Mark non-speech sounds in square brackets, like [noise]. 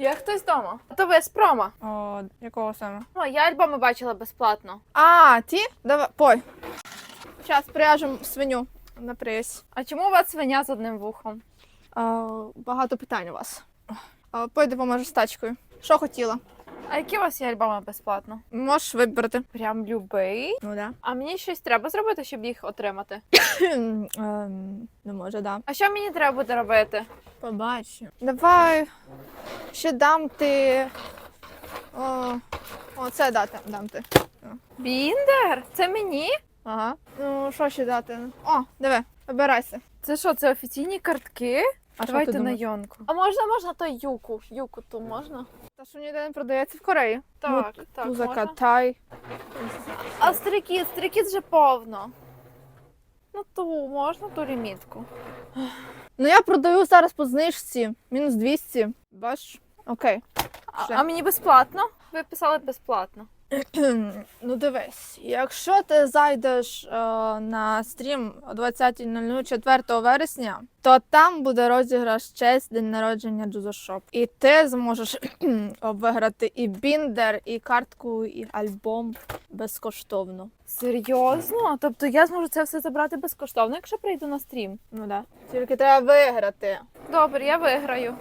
Є хтось вдома? То ви з промо. О, якого саме? О, я альбоми бачила безплатно. А, ті? Давай, пой. Зараз пряжемо свиню на прес. А чому у вас свиня з одним вухом? А, багато питань у вас. А, пой допоможеш з тачкою. Що хотіла? А які у вас є альбоми безплатно? Можеш вибрати. Прям любий. Ну да. А мені щось треба зробити, щоб їх отримати. [coughs] Ем, ну може, да. А що мені треба буде робити? Побачу. Давай. Ще дам ти. О, о це дати, дам ти. Біндер? Це мені? Ага. Ну, що ще дати? О, диви, обирайся. Це що, це офіційні картки? А Давайте на йонку. А можна, можна то юку. Юку ту можна? Та що ніде не продається в Кореї. Так, так, Туза можна. катай. А стрікіт, стрікіт вже повно. Ну ту, можна ту лімітку. Ну я продаю зараз по знижці. Мінус 200. Бачиш? Окей. А, Ще. а мені безплатно? Ви писали безплатно. [clears throat] ну дивись, якщо ти зайдеш е, на стрім о 20.00 4 вересня, то там буде розіграш честь день народження Джузошоп. І ти зможеш [clears throat] виграти і біндер, і картку, і альбом безкоштовно. Серйозно? Тобто я зможу це все забрати безкоштовно, якщо прийду на стрім. Ну да. Тільки треба виграти. Добре, я виграю.